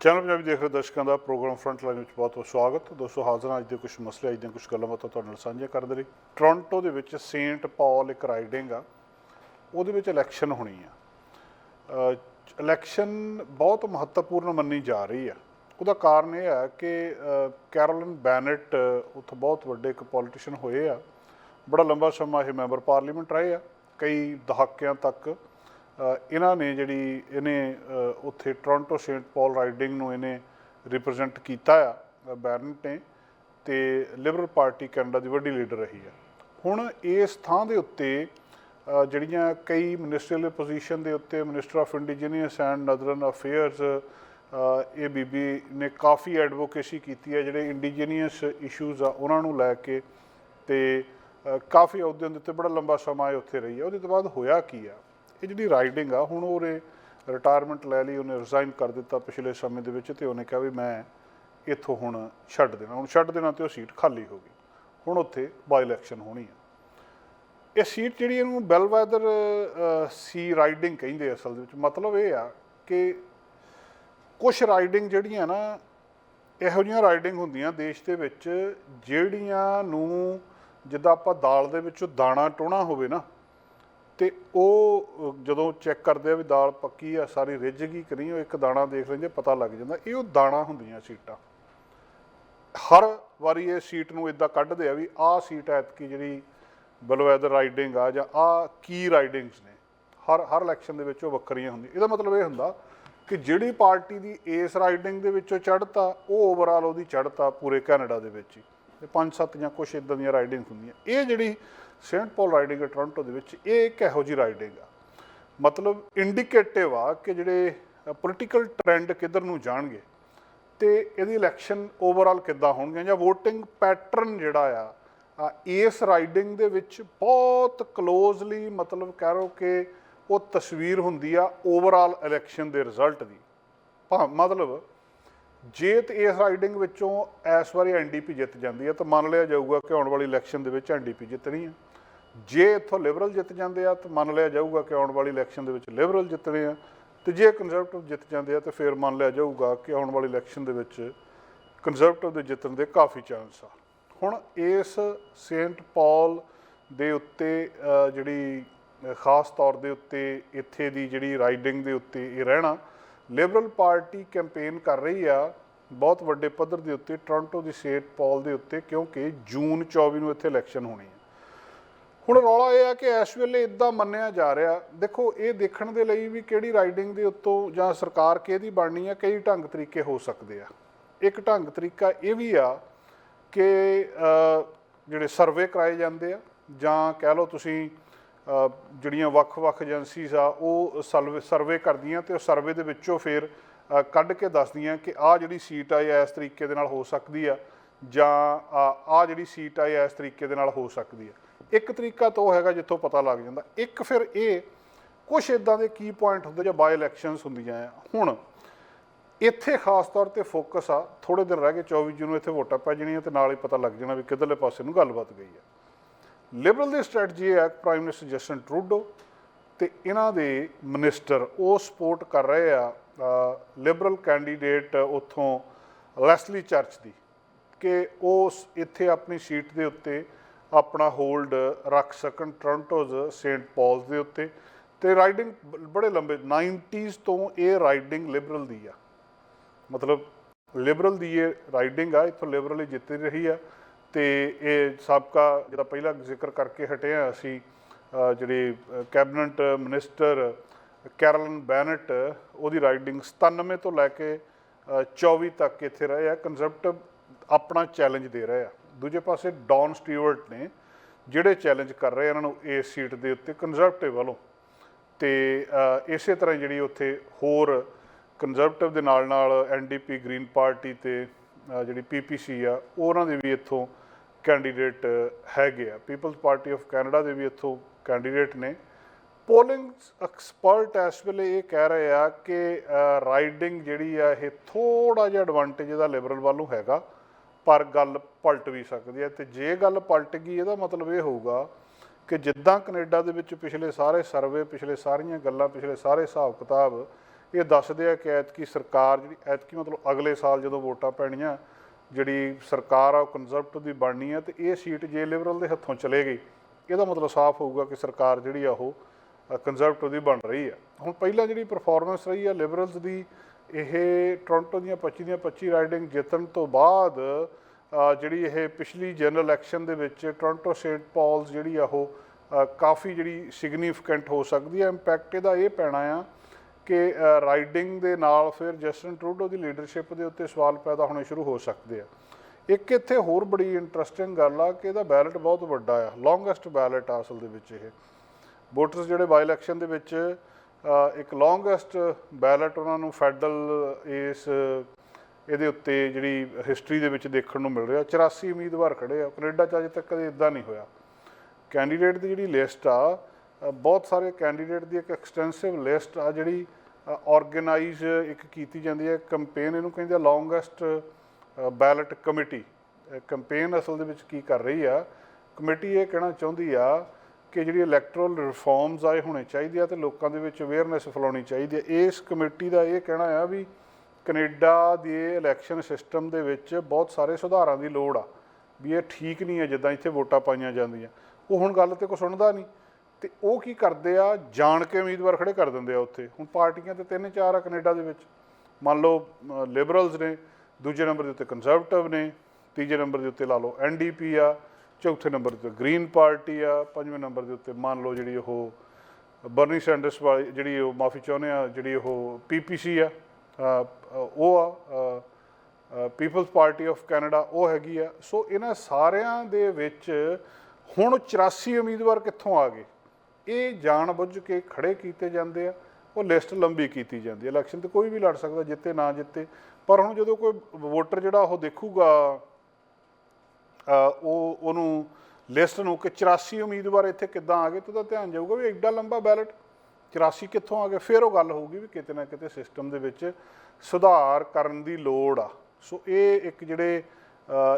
Channel Punjabi ਦੇਖ ਰਹੇ ਦਰਸ਼ਕਾਂ ਦਾ ਪ੍ਰੋਗਰਾਮ ਫਰੰਟ ਲਾਈਨ ਵਿੱਚ ਬਹੁਤ ਬਹੁਤ ਸਵਾਗਤ। ਦੋਸਤੋ ਹਾਜ਼ਰ ਹਾਂ ਅੱਜ ਦੇ ਕੁਝ ਮਸਲੇ ਅੱਜ ਦੀਆਂ ਕੁਝ ਗੱਲਾਂ ਬਾਤਾਂ ਤੁਹਾਡੇ ਨਾਲ ਸਾਂਝੀਆਂ ਕਰਨ ਦੇ ਲਈ। ਟੋਰਾਂਟੋ ਦੇ ਵਿੱਚ ਸੇਂਟ ਪਾਲ ਇੱਕ ਰਾਈਡਿੰਗ ਆ। ਉਹਦੇ ਵਿੱਚ ਇਲੈਕਸ਼ਨ ਹੋਣੀ ਆ। ਇਲੈਕਸ਼ਨ ਬਹੁਤ ਮਹੱਤਵਪੂਰਨ ਮੰਨੀ ਜਾ ਰਹੀ ਆ। ਉਹਦਾ ਕਾਰਨ ਇਹ ਆ ਕਿ ਅ, ਕੈਰੋਲਿਨ ਬੈਨਟ ਉੱਥੇ ਬਹੁਤ ਵੱਡੇ ਇੱਕ ਪੋਲੀਟੀਸ਼ੀਅਨ ਹੋਏ ਆ। ਬੜਾ ਲੰਬਾ ਸਮਾਂ ਇਹ ਮੈਂਬਰ ਪਾਰਲੀਮੈਂਟ ਰਹੇ ਆ। ਕਈ ਦਹਾਕਿਆਂ ਤੱਕ ਇਹਨਾਂ ਨੇ ਜਿਹੜੀ ਇਹਨੇ ਉੱਥੇ ਟੋਰਾਂਟੋ ਸੇਂਟ ਪਾਲ ਰਾਈਡਿੰਗ ਨੂੰ ਇਹਨੇ ਰਿਪਰੈਜ਼ੈਂਟ ਕੀਤਾ ਆ ਅ, ਬੈਰਨਟ ਨੇ ਤੇ ਲਿਬਰਲ ਪਾਰਟੀ ਕੈਨੇਡਾ ਦੀ ਵੱਡੀ ਲੀਡਰ ਰਹੀ ਆ। ਹੁਣ ਇਸ ਥਾਂ ਦੇ ਉੱਤੇ ਜਿਹੜੀਆਂ ਕਈ ਮਿਨਿਸਟਰੀਅਲ ਪੋਜੀਸ਼ਨ ਦੇ ਉੱਤੇ minister of indigenous and northern affairs ਇਹ ਬੀਬੀ ਨੇ ਕਾਫੀ ਐਡਵੋਕੇਸੀ ਕੀਤੀ ਹੈ ਜਿਹੜੇ ਇੰਡੀਜੀਨੀਅਸ ਇਸ਼ੂਜ਼ ਆ ਉਹਨਾਂ ਨੂੰ ਲੈ ਕੇ ਤੇ ਕਾਫੀ ਅਹੁਦਿਆਂ ਦੇ ਉੱਤੇ ਬੜਾ ਲੰਬਾ ਸਮਾਂ ਇਹ ਉੱਥੇ ਰਹੀ ਹੈ ਉਹਦੇ ਤੋਂ ਬਾਅਦ ਹੋਇਆ ਕੀ ਆ? ਇਹ ਜਿਹੜੀ ਰਾਈਡਿੰਗ ਆ, ਹੁਣ ਉਹਨੇ ਰਿਟਾਇਰਮੈਂਟ ਲੈ ਲਈ, ਉਹਨੇ ਰਿਜ਼ਾਈਨ ਕਰ ਦਿੱਤਾ ਪਿਛਲੇ ਸਮੇਂ ਦੇ ਵਿੱਚ ਤੇ ਉਹਨੇ ਕਿਹਾ ਵੀ ਮੈਂ ਇੱਥੋਂ ਹੁਣ ਛੱਡ ਦੇਣਾ। ਹੁਣ ਛੱਡ ਦੇਣਾ ਤੇ ਉਹ ਸੀਟ ਖਾਲੀ ਹੋ ਗਈ। ਹੁਣ ਉੱਥੇ ਬਾਈ ਇਲੈਕਸ਼ਨ ਹੋਣੀ ਆ। ਇਹ ਸੀਟ ਜਿਹੜੀ ਇਹਨੂੰ ਬੈਲਵੈਦਰ ਸੀ ਰਾਈਡਿੰਗ ਕਹਿੰਦੇ ਅਸਲ ਦੇ ਵਿੱਚ। ਮਤਲਬ ਇਹ ਆ ਕਿ ਕੁਝ ਰਾਈਡਿੰਗ ਜਿਹੜੀਆਂ ਨਾ, ਇਹੋ ਜਿਹੀਆਂ ਰਾਈਡਿੰਗ ਹੁੰਦੀਆਂ ਦੇਸ਼ ਦੇ ਵਿੱਚ ਜਿਹੜੀਆਂ ਨੂੰ ਜਿੱਦਾਂ ਆਪਾਂ ਦਾਲ ਦੇ ਵਿੱਚੋਂ ਦਾਣਾ ਟੋਣਾ ਹੋਵੇ ਨਾ ਤੇ ਉਹ ਜਦੋਂ ਚੈੱਕ ਕਰਦੇ ਆ ਵੀ ਦਾਲ ਪੱਕੀ ਆ, ਸਾਰੀ ਰਿੱਝ ਗਈ ਕਿ ਨਹੀਂ, ਉਹ ਇੱਕ ਦਾਣਾ ਦੇਖ ਲੈਂਦੇ ਪਤਾ ਲੱਗ ਜਾਂਦਾ। ਇਹ ਉਹ ਦਾਣਾ ਹੁੰਦੀਆਂ ਸੀਟਾਂ। ਹਰ ਵਾਰੀ ਇਹ ਸੀਟ ਨੂੰ ਇਦਾਂ ਕੱਢਦੇ ਆ ਵੀ ਆਹ ਸੀਟ ਐਤਕੀ ਜਿਹੜੀ ਬਲਵੈਦਰ ਰਾਈਡਿੰਗ ਆ ਜਾਂ ਆਹ ਕੀ ਰਾਈਡਿੰਗਸ ਨੇ। ਹਰ ਹਰ ਇਲੈਕਸ਼ਨ ਦੇ ਵਿੱਚ ਉਹ ਵੱਖਰੀਆਂ ਹੁੰਦੀਆਂ। ਇਹਦਾ ਮਤਲਬ ਇਹ ਹੁੰਦਾ ਕਿ ਜਿਹੜੀ ਪਾਰਟੀ ਦੀ ਇਸ ਰਾਈਡਿੰਗ ਦੇ ਵਿੱਚੋਂ ਚੜ੍ਹਤਾ, ਉਹ ਓਵਰਆਲ ਉਹਦੀ ਚੜ੍ਹਤਾ ਪੂਰੇ ਕੈਨੇਡਾ ਦੇ ਵਿੱਚ ਹੀ। ਤੇ ਪੰਜ ਸੱਤ ਜਾਂ ਕੁਛ ਇਦਾਂ ਦੀਆਂ ਰਾਈਡਿੰਗ ਹੁੰਦੀਆਂ। ਇਹ ਜਿਹੜੀ ਸੇਂਟ ਪਾਲ ਰਾਈਡਿੰਗ ਹੈ ਟੋਰਾਂਟੋ ਦੇ ਵਿੱਚ, ਇਹ ਇੱਕ ਇਹੋ ਜਿਹੀ ਰਾਈਡਿੰਗ ਆ। ਮਤਲਬ ਇੰਡੀਕੇਟਿਵ ਆ ਕਿ ਜਿਹੜੇ ਪੋਲੀਟੀਕਲ ਟ੍ਰੈਂਡ ਕਿੱਧਰ ਨੂੰ ਜਾਣਗੇ ਤੇ ਇਹਦੀ ਇਲੈਕਸ਼ਨ ਓਵਰਆਲ ਕਿੱਦਾਂ ਹੋਣਗੀਆਂ ਜਾਂ VOTING ਪੈਟਰਨ ਜਿਹੜਾ ਆ ਇਸ ਰਾਈਡਿੰਗ ਦੇ ਵਿੱਚ ਬਹੁਤ ਕਲੋਜ਼ਲੀ ਮਤਲਬ ਕਹਿ ਰੋ ਕਿ ਉਹ ਤਸਵੀਰ ਹੁੰਦੀ ਆ ਓਵਰਆਲ ਇਲੈਕਸ਼ਨ ਦੇ ਰਿਜ਼ਲਟ ਦੀ। ਭਾ, ਮਤਲਬ ਜੇ ਤੇ ਇਸ ਰਾਈਡਿੰਗ ਵਿੱਚੋਂ ਇਸ ਵਾਰੀ ਐਨਡੀਪੀ ਜਿੱਤ ਜਾਂਦੀ ਹੈ ਤਾਂ ਮੰਨ ਲਿਆ ਜਾਊਗਾ ਕਿ ਆਉਣ ਵਾਲੀ ਇਲੈਕਸ਼ਨ ਦੇ ਵਿੱਚ ਐਨਡੀਪੀ ਜਿੱਤਣੀ ਹੈ ਜੇ ਇੱਥੋਂ ਲਿਬਰਲ ਜਿੱਤ ਜਾਂਦੇ ਆ, ਤਾਂ ਮੰਨ ਲਿਆ ਜਾਊਗਾ ਕਿ ਆਉਣ ਵਾਲੀ ਇਲੈਕਸ਼ਨ ਦੇ ਵਿੱਚ ਲਿਬਰਲ ਜਿੱਤਣੇ ਆ। ਤੇ ਜੇ ਕੰਜ਼ਰਵੇਟਿਵ ਜਿੱਤ ਜਾਂਦੇ ਆ, ਤਾਂ ਫਿਰ ਮੰਨ ਲਿਆ ਜਾਊਗਾ ਕਿ ਆਉਣ ਵਾਲੀ ਇਲੈਕਸ਼ਨ ਦੇ ਵਿੱਚ ਕੰਜ਼ਰਵੇਟਿਵ ਦੇ ਜਿੱਤਣ ਦੇ ਕਾਫੀ ਚਾਂਸ ਆ। ਹੁਣ ਇਸ ਸੇਂਟ ਪਾਲ ਦੇ ਉੱਤੇ ਜਿਹੜੀ ਖਾਸ ਤੌਰ ਦੇ ਉੱਤੇ ਇੱਥੇ ਦੀ ਜਿਹੜੀ ਰਾਈਡਿੰਗ ਦੇ ਉੱਤੇ ਇਹ ਰਹਿਣਾ ਲਿਬਰਲ ਪਾਰਟੀ ਕੈਂਪੇਨ ਕਰ ਰਹੀ ਆ ਬਹੁਤ ਵੱਡੇ ਪੱਧਰ ਦੇ ਉੱਤੇ ਟੋਰਾਂਟੋ ਦੀ ਸੇਂਟ ਪਾਲ ਦੇ ਉੱਤੇ, ਕਿਉਂਕਿ ਜੂਨ 24 ਨੂੰ ਇੱਥੇ ਇਲੈਕਸ਼ਨ ਹੋਣੀ ਹੈ ਹੁਣ ਰੌਲਾ ਇਹ ਆ ਕਿ ਇਸ ਵੇਲੇ ਇਦਾਂ ਮੰਨਿਆ ਜਾ ਰਿਹਾ। ਦੇਖੋ, ਇਹ ਦੇਖਣ ਦੇ ਲਈ ਵੀ ਕਿਹੜੀ ਰਾਈਡਿੰਗ ਦੇ ਉੱਤੋਂ ਜਾਂ ਸਰਕਾਰ ਕਿਹਦੀ ਬਣਨੀ ਆ, ਕਈ ਢੰਗ ਤਰੀਕੇ ਹੋ ਸਕਦੇ ਆ। ਇੱਕ ਢੰਗ ਤਰੀਕਾ ਇਹ ਵੀ ਆ ਕਿ ਜਿਹੜੇ ਸਰਵੇ ਕਰਾਏ ਜਾਂਦੇ ਆ, ਜਾਂ ਕਹਿ ਲਓ ਤੁਸੀਂ ਜਿਹੜੀਆਂ ਵੱਖ-ਵੱਖ ਏਜੰਸੀਜ਼ ਆ, ਉਹ ਸਰਵੇ ਸਰਵੇ ਕਰਦੀਆਂ ਤੇ ਉਹ ਸਰਵੇ ਦੇ ਵਿੱਚੋਂ ਫਿਰ ਕੱਢ ਕੇ ਦੱਸਦੀਆਂ ਕਿ ਆਹ ਜਿਹੜੀ ਸੀਟ ਆ, ਇਹ ਇਸ ਤਰੀਕੇ ਦੇ ਨਾਲ ਹੋ ਸਕਦੀ ਆ ਜਾਂ ਆਹ ਜਿਹੜੀ ਸੀਟ ਆ, ਇਹ ਇਸ ਤਰੀਕੇ ਦੇ ਨਾਲ ਹੋ ਸਕਦੀ ਆ। ਇੱਕ ਤਰੀਕਾ ਤਾਂ ਉਹ ਹੈਗਾ ਜਿੱਥੋਂ ਪਤਾ ਲੱਗ ਜਾਂਦਾ। ਇੱਕ ਫਿਰ ਇਹ ਕੁਝ ਇਦਾਂ ਦੇ ਕੀ ਪੁਆਇੰਟ ਹੁੰਦੇ ਜਾਂ ਬਾਈ ਇਲੈਕਸ਼ਨਸ ਹੁੰਦੀਆਂ ਆ। ਹੁਣ ਇੱਥੇ ਖਾਸ ਤੌਰ ਤੇ ਫੋਕਸ ਆ ਥੋੜੇ ਦਿਨ ਰਹਿ ਗਏ 24 ਜੂਨ ਨੂੰ ਇੱਥੇ ਵੋਟਾਂ ਪੈ ਜਾਣੀਆਂ ਤੇ ਨਾਲ ਹੀ ਪਤਾ ਲੱਗ ਜਾਣਾ ਵੀ ਕਿੱਧਰਲੇ ਪਾਸੇ ਨੂੰ ਗੱਲਬਾਤ ਗਈ ਹੈ ਲਿਬਰਲ ਦੀ ਸਟ੍ਰੈਟਜੀ ਹੈ ਪ੍ਰਾਈਮ ਮਿਨਿਸਟਰ ਜਸਟਨ ਟਰੂਡੋ ਤੇ ਇਹਨਾਂ ਦੇ ਮਿਨਿਸਟਰ ਉਹ ਸਪੋਰਟ ਕਰ ਰਹੇ ਆ ਲਿਬਰਲ ਕੈਂਡੀਡੇਟ ਉੱਥੋਂ ਲੈਸਲੀ ਚਰਚ ਦੀ ਕਿ ਉਹ ਇੱਥੇ ਆਪਣੀ ਸੀਟ ਦੇ ਉੱਤੇ ਆਪਣਾ ਹੋਲਡ ਰੱਖ ਸਕਣ ਟੋਰਾਂਟੋਜ਼ ਸੇਂਟ ਪਾਲਸ ਦੇ ਉੱਤੇ। ਤੇ ਰਾਈਡਿੰਗ ਬੜੇ ਲੰਬੇ 90s ਤੋਂ ਇਹ ਰਾਈਡਿੰਗ ਲਿਬਰਲ ਦੀ ਆ। ਮਤਲਬ ਲਿਬਰਲ ਦੀ ਇਹ ਰਾਈਡਿੰਗ ਆ ਇੱਥੋਂ ਲਿਬਰਲ ਹੀ ਜਿੱਤ ਰਹੀ ਆ। ਤੇ ਇਹ ਸਾਬਕਾ ਜਿਹੜਾ ਪਹਿਲਾਂ ਜ਼ਿਕਰ ਕਰਕੇ ਹਟੇ ਆ ਅਸੀਂ ਅ, ਜਿਹੜੇ ਕੈਬਨਿਟ ਮਿਨਿਸਟਰ ਕੈਰਲਨ ਬੈਨਟ ਉਹਦੀ ਰਾਈਡਿੰਗ 97 ਤੋਂ ਲੈ ਕੇ ਅ, 24 ਤੱਕ ਇੱਥੇ ਰਹੇ ਆ। ਕੰਜ਼ਰਵੇਟਿਵ ਆਪਣਾ ਚੈਲੰਜ ਦੇ ਰਹੇ ਆ। ਦੂਜੇ ਪਾਸੇ ਡੌਨ ਸਟੀਵਰਟ ਨੇ ਜਿਹੜੇ ਚੈਲੰਜ ਕਰ ਰਹੇ ਇਹਨਾਂ ਨੂੰ ਇਸ ਸੀਟ ਦੇ ਉੱਤੇ ਕੰਜ਼ਰਵੇਟਿਵ ਵੱਲੋਂ। ਤੇ ਇਸੇ ਤਰ੍ਹਾਂ ਜਿਹੜੀ ਉੱਥੇ ਹੋਰ ਕੰਜ਼ਰਵੇਟਿਵ ਦੇ ਨਾਲ ਨਾਲ ਐਨਡੀਪੀ ਗ੍ਰੀਨ ਪਾਰਟੀ ਤੇ ਅ, ਜਿਹੜੀ ਪੀਪੀਸੀ ਆ ਉਹਨਾਂ ਦੇ ਵੀ ਇੱਥੋਂ ਕੈਂਡੀਡੇਟ ਹੈਗੇ ਆ। ਪੀਪਲਸ ਪਾਰਟੀ ਆਫ ਕੈਨੇਡਾ ਦੇ ਵੀ ਇੱਥੋਂ ਕੈਂਡੀਡੇਟ ਨੇ। ਪੋਲਿੰਗ ਐਕਸਪਰਟ ਇਸ ਵੇਲੇ ਇਹ ਕਹਿ ਰਹੇ ਆ ਕਿ ਰਾਈਡਿੰਗ ਜਿਹੜੀ ਆ ਇਹ ਥੋੜਾ ਜਿਹਾ ਐਡਵਾਂਟੇਜ ਇਹਦਾ ਲਿਬਰਲ ਵੱਲੋਂ ਹੈਗਾ। ਪਰ ਗੱਲ ਪਲਟ ਵੀ ਸਕਦੀ ਹੈ ਤੇ ਜੇ ਗੱਲ ਪਲਟ ਗਈ, ਇਹਦਾ ਮਤਲਬ ਇਹ ਹੋਊਗਾ ਕਿ ਜਿੱਦਾਂ ਕੈਨੇਡਾ ਦੇ ਵਿੱਚ ਪਿਛਲੇ ਸਾਰੇ ਸਰਵੇ, ਪਿਛਲੇ ਸਾਰੀਆਂ ਗੱਲਾਂ, ਪਿਛਲੇ ਸਾਰੇ ਹਿਸਾਬ ਕਿਤਾਬ, ਇਹ ਦੱਸਦੇ ਆ ਕਿ ਐਤਕੀ ਸਰਕਾਰ ਜਿਹੜੀ, ਐਤਕੀ ਮਤਲਬ ਅਗਲੇ ਸਾਲ ਜਦੋਂ ਵੋਟਾਂ ਪੈਣੀਆਂ, ਜਿਹੜੀ ਸਰਕਾਰ ਆ ਉਹ ਕੰਜ਼ਰਵੇਟਿਵ ਦੀ ਬਣਨੀ ਆ ਤੇ ਇਹ ਸੀਟ ਜੇ ਲਿਬਰਲ ਦੇ ਹੱਥੋਂ ਚਲੇ ਗਈ, ਇਹਦਾ ਮਤਲਬ ਸਾਫ਼ ਹੋਊਗਾ ਕਿ ਸਰਕਾਰ ਜਿਹੜੀ ਆ ਉਹ ਕੰਜ਼ਰਵੇਟਿਵ ਦੀ ਬਣ ਰਹੀ ਆ। ਹੁਣ ਪਹਿਲਾਂ ਜਿਹੜੀ ਪਰਫਾਰਮੈਂਸ ਰਹੀ ਆ ਲਿਬਰਲਸ ਦੀ ਇਹ ਟੋਰਾਂਟੋ ਦੀਆਂ 25 ਦੀਆਂ 25 ਰਾਈਡਿੰਗ ਜਿੱਤਣ ਤੋਂ ਬਾਅਦ ਜਿਹੜੀ ਇਹ ਪਿਛਲੀ ਜਨਰਲ ਇਲੈਕਸ਼ਨ ਦੇ ਵਿੱਚ ਟੋਰਾਂਟੋ ਸੇਂਟ ਪੌਲਸ ਜਿਹੜੀ ਆ ਉਹ ਕਾਫੀ ਜਿਹੜੀ ਸਿਗਨੀਫੀਕੈਂਟ ਹੋ ਸਕਦੀ ਹੈ ਇੰਪੈਕਟ ਇਹਦਾ ਇਹ ਪੈਣਾ ਆ ਕਿ ਰਾਈਡਿੰਗ ਦੇ ਨਾਲ ਫਿਰ ਜਸਟਨ ਟਰੂਡੋ ਦੀ ਲੀਡਰਸ਼ਿਪ ਦੇ ਉੱਤੇ ਸਵਾਲ ਪੈਦਾ ਹੋਣੇ ਸ਼ੁਰੂ ਹੋ ਸਕਦੇ ਆ। ਇੱਕ ਇੱਥੇ ਹੋਰ ਬੜੀ ਇੰਟਰਸਟਿੰਗ ਗੱਲ ਆ ਕਿ ਇਹਦਾ ਬੈਲਟ ਬਹੁਤ ਵੱਡਾ ਆ, ਲੌਂਗੈਸਟ ਬੈਲਟ ਆ ਅਸਲ ਦੇ ਵਿੱਚ ਇਹ। ਵੋਟਰਸ ਜਿਹੜੇ ਬਾਈ ਇਲੈਕਸ਼ਨ ਦੇ ਵਿੱਚ ਇੱਕ ਲੌਂਗੈਸਟ ਬੈਲਟ ਉਹਨਾਂ ਨੂੰ ਫੈਡਰਲ ਇਸ, ਇਹਦੇ ਉੱਤੇ ਜਿਹੜੀ ਹਿਸਟਰੀ ਦੇ ਵਿੱਚ ਦੇਖਣ ਨੂੰ ਮਿਲ ਰਿਹਾ। 84 ਉਮੀਦਵਾਰ ਖੜੇ ਆ। ਕੈਨੇਡਾ 'ਚ ਅਜੇ ਤੱਕ ਕਦੇ ਇਦਾਂ ਨਹੀਂ ਹੋਇਆ। ਕੈਂਡੀਡੇਟ ਦੀ ਜਿਹੜੀ ਲਿਸਟ ਆ ਬਹੁਤ ਸਾਰੇ ਕੈਂਡੀਡੇਟ ਦੀ ਇੱਕ ਐਕਸਟੈਂਸਿਵ ਲਿਸਟ ਆ, ਜਿਹੜੀ ਆਰਗੇਨਾਈਜ਼ ਇੱਕ ਕੀਤੀ ਜਾਂਦੀ ਹੈ। ਕੰਪੇਨ ਇਹਨੂੰ ਕਹਿੰਦੇ ਆ ਲੌਂਗੈਸਟ ਬੈਲਟ ਕਮੇਟੀ ਕੰਪੇਨ ਅਸਲ ਦੇ ਵਿੱਚ ਕੀ ਕਰ ਰਹੀ ਆ? ਕਮੇਟੀ ਇਹ ਕਹਿਣਾ ਚਾਹੁੰਦੀ ਆ ਕਿ ਜਿਹੜੀ ਇਲੈਕਟਰਲ ਰਿਫਾਰਮਸ ਆਏ ਹੋਣੇ ਚਾਹੀਦੇ ਆ ਤੇ ਲੋਕਾਂ ਦੇ ਵਿੱਚ ਅਵੇਅਰਨੈਸ ਫੈਲਾਉਣੀ ਚਾਹੀਦੀ ਹੈ ਇਸ ਕਮੇਟੀ ਦਾ ਇਹ ਕਹਿਣਾ ਆ ਵੀ ਕੈਨੇਡਾ ਦੇ ਇਲੈਕਸ਼ਨ ਸਿਸਟਮ ਦੇ ਵਿੱਚ ਬਹੁਤ ਸਾਰੇ ਸੁਧਾਰਾਂ ਦੀ ਲੋੜ ਆ, ਵੀ ਇਹ ਠੀਕ ਨਹੀਂ ਹੈ ਜਿੱਦਾਂ ਇੱਥੇ ਵੋਟਾਂ ਪਾਈਆਂ ਜਾਂਦੀਆਂ। ਉਹ ਹੁਣ ਗੱਲ ਤੇ ਕੋ ਸੁਣਦਾ ਨਹੀਂ। ਤੇ ਉਹ ਕੀ ਕਰਦੇ ਆ? ਜਾਣ ਕੇ ਉਮੀਦਵਾਰ ਖੜੇ ਕਰ ਦਿੰਦੇ ਆ ਉੱਥੇ। ਹੁਣ ਪਾਰਟੀਆਂ ਤੇ ਤਿੰਨ ਚਾਰ ਆ ਕੈਨੇਡਾ ਦੇ ਵਿੱਚ। ਮੰਨ ਲਓ ਲਿਬਰਲਸ ਨੇ, ਦੂਜੇ ਨੰਬਰ ਦੇ ਉੱਤੇ ਕੰਜ਼ਰਵੇਟਿਵ ਨੇ, ਤੀਜੇ ਨੰਬਰ ਦੇ ਉੱਤੇ ਲਾ ਲਓ ਐਨਡੀਪੀ ਆ। ਚੌਥੇ ਨੰਬਰ ਤੇ ਗ੍ਰੀਨ ਪਾਰਟੀ ਆ, ਪੰਜਵੇਂ ਨੰਬਰ ਦੇ ਉੱਤੇ ਮੰਨ ਲਓ ਜਿਹੜੀ ਉਹ ਬਰਨੀ ਸੈਂਡਰਸ ਵਾਲੀ ਜਿਹੜੀ ਉਹ ਮਾਫੀ ਚਾਹੁੰਦੇ ਆ, ਜਿਹੜੀ ਉਹ ਪੀਪੀਸੀ ਆ ਉਹ ਆ ਪੀਪਲਸ ਪਾਰਟੀ ਆਫ ਕੈਨੇਡਾ, ਉਹ ਹੈਗੀ ਆ। ਸੋ ਇਹਨਾਂ ਸਾਰਿਆਂ ਦੇ ਵਿੱਚ ਹੁਣ 84 ਉਮੀਦਵਾਰ ਕਿੱਥੋਂ ਆ ਗਏ? ਇਹ ਜਾਣ ਬੁੱਝ ਕੇ ਖੜੇ ਕੀਤੇ ਜਾਂਦੇ ਆ, ਉਹ ਲਿਸਟ ਲੰਬੀ ਕੀਤੀ ਜਾਂਦੀ ਹੈ ਇਲੈਕਸ਼ਨ ਤੇ ਕੋਈ ਵੀ ਲੜ ਸਕਦਾ, ਜਿੱਤੇ ਨਾ ਜਿੱਤੇ। ਪਰ ਹੁਣ ਜਦੋਂ ਕੋਈ ਵੋਟਰ ਜਿਹੜਾ ਉਹ ਦੇਖੂਗਾ ਉਹ ਉਹਨੂੰ ਲਿਸਟ ਨੂੰ ਕਿ 84 ਉਮੀਦਵਾਰ ਇੱਥੇ ਕਿੱਦਾਂ ਆ ਗਏ ਤੇ ਉਹਦਾ ਧਿਆਨ ਜਾਊਗਾ ਵੀ ਐਡਾ ਲੰਬਾ ਬੈਲਟ 84 ਕਿੱਥੋਂ ਆ ਗਏ। ਫਿਰ ਉਹ ਗੱਲ ਹੋਊਗੀ ਵੀ ਕਿਤੇ ਨਾ ਕਿਤੇ ਸਿਸਟਮ ਦੇ ਵਿੱਚ ਸੁਧਾਰ ਕਰਨ ਦੀ ਲੋੜ ਆ। ਸੋ ਇਹ ਇੱਕ ਜਿਹੜੇ